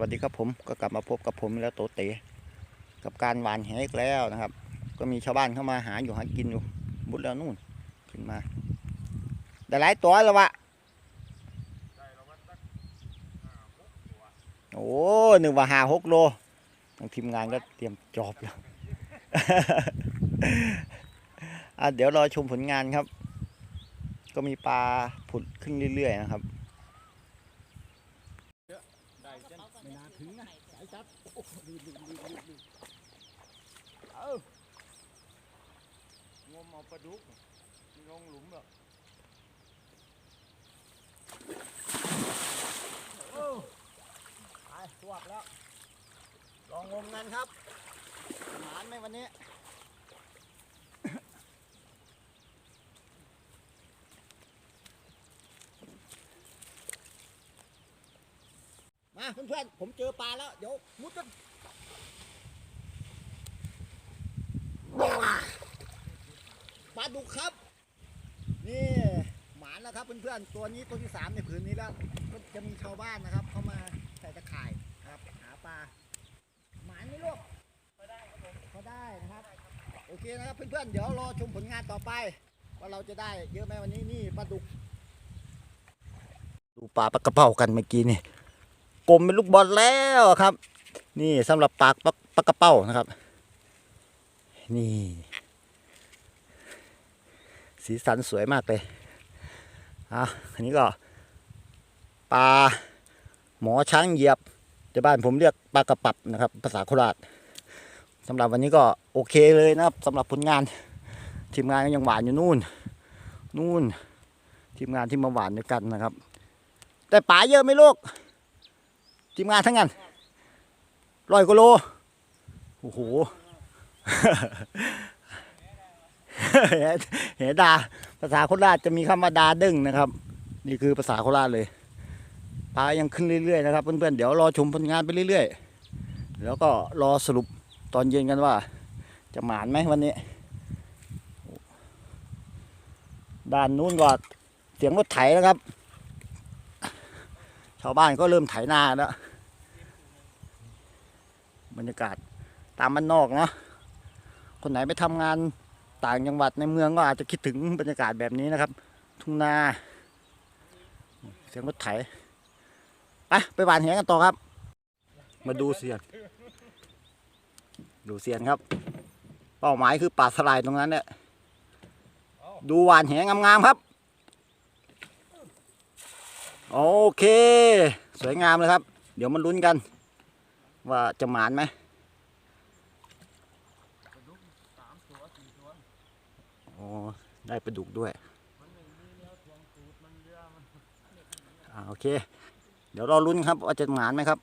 วัสดีครับผมก็กลับมาพบกับผมแล้วโตเตกับการหวานแหอีกแล้วนะครับ ก็มีชาวบ้านเข้ามาหาอยู่หากินอยู่บุดแล้วนู่นขึ้นมาได้หลายตัวแล้ววะโอ้หนึ่งว่าหาหกโลทางทีมงานก็เตรียมจอบแล้วอะเดี๋ยวรอชมผลงานครับ ก็มีปลาผุดขึ้นเรื่อยๆนะครับ ได้เส้นไม่น่าถึงนะสายจัดโอ้ดีดีดีดีดีเอางมเอาปลาดุกลงหลุมแบบโอ้ไปสวบแล้ว ลองงมกันครับหมานไหมวันนี้ มาเพื่อนๆผมเจอปลาแล้วเดี๋ยวมุดกันปลาดุกครับ นี่หมานแล้วครับเพื่อนๆตัวนี้ตัวที่สามในผืนนี้แล้วก็จะมีชาวบ้านนะครับเข้ามาใส่ตะข่ายนะครับหาปลาหมานไหมลูกก็ได้ครับผมก็ได้นะครับ โอเคนะครับเพื่อนๆเดี๋ยวรอชมผลงานต่อไป ว่าเราจะได้เยอะไหมวันนี้นี่ปลาดุก ดูปลาปลากระเป๋ากันเมื่อกี้นี่ กลมเป็นลูกบอลแล้วครับ นี่สำหรับปาปลาปลากระเป๋านะครับ นี่ สีสันสวยมากเลยอะอันนี้ก็ปลาหมอช้างเหยียบแต่บ้านผมเรียกปลากระปับนะครับ ภาษาโคราชสำหรับวันนี้ก็โอเคเลยนะครับสำหรับผลงานทีมงานก็ยังหวานอยู่นู่น นู่น ทีมงานที่มาหวานด้วยกันนะครับ แต่ป๋าเยอะไหมลูก ทีมงานทั้งนั้นร้อยกว่าโลโอ้โหเห็นดาภาษาโคราชจะมีคำว่าดาดึงนะครับ นี่คือภาษาโคราชเลยปลายังขึ้นเรื่อยๆนะครับเพื่อนๆเดี๋ยวรอชมผลงานไปเรื่อยๆ แล้วก็รอสรุปตอนเย็นกันว่า จะหมานไหมวันนี้ ด้านนู้นก็เสียงรถไถนะครับ ชาวบ้านก็เริ่มไถนาแล้ว บรรยากาศตามบ้านนอกเนาะคนไหนไปทำงานต่างจังหวัดในเมืองก็อาจจะคิดถึงบรรยากาศแบบนี้นะครับ ทุ่งนา เสียงรถไถไปไปหวานแหกันต่อครับ มาดูเสียน ดูเสียนครับ เป้าหมายคือป่าสลายตรงนั้นเนี่ยดูหวานแหงามๆครับ โอเค สวยงามเลยครับ เดี๋ยวมาลุ้นกัน ว่าจะหมานไหมโอ้ได้ปลาดุกด้วยอาโอเค เดี๋ยวรอลุ้นครับว่าจะหมานไหมครับ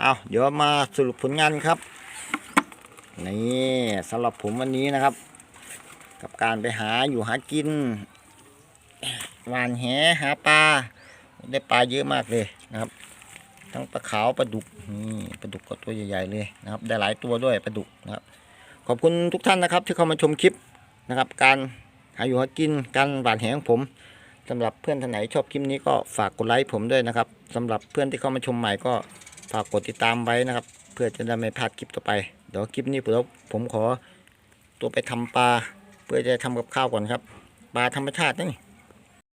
เอาเดี๋ยวมาสรุปผลงานครับนี่สำหรับผมวันนี้นะครับ กับการไปหาอยู่หากินหวานแหหาปลาได้ปลาเยอะมากเลยนะครับ ทั้งปลาขาวปลาดุกนี่ปลาดุกก็ตัวใหญ่ๆเลยนะครับ ได้หลายตัวด้วยปลาดุกนะครับ ขอบคุณทุกท่านนะครับ ที่เข้ามาชมคลิปนะครับ การหาอยู่หากินการหวานแหของผมสำหรับเพื่อนท่านไหนชอบคลิปนี้ก็ฝากกดไลค์ผมด้วยนะครับสำหรับเพื่อนที่เข้ามาชมใหม่ก็ฝากกดติดตามไว้นะครับ เพื่อจะได้ไม่พลาดคลิปต่อไปเดี๋ยวคลิปนี้ผมผมขอตัวไปทำปลา เพื่อจะทำกับข้าวก่อนครับปลาธรรมชาตินี่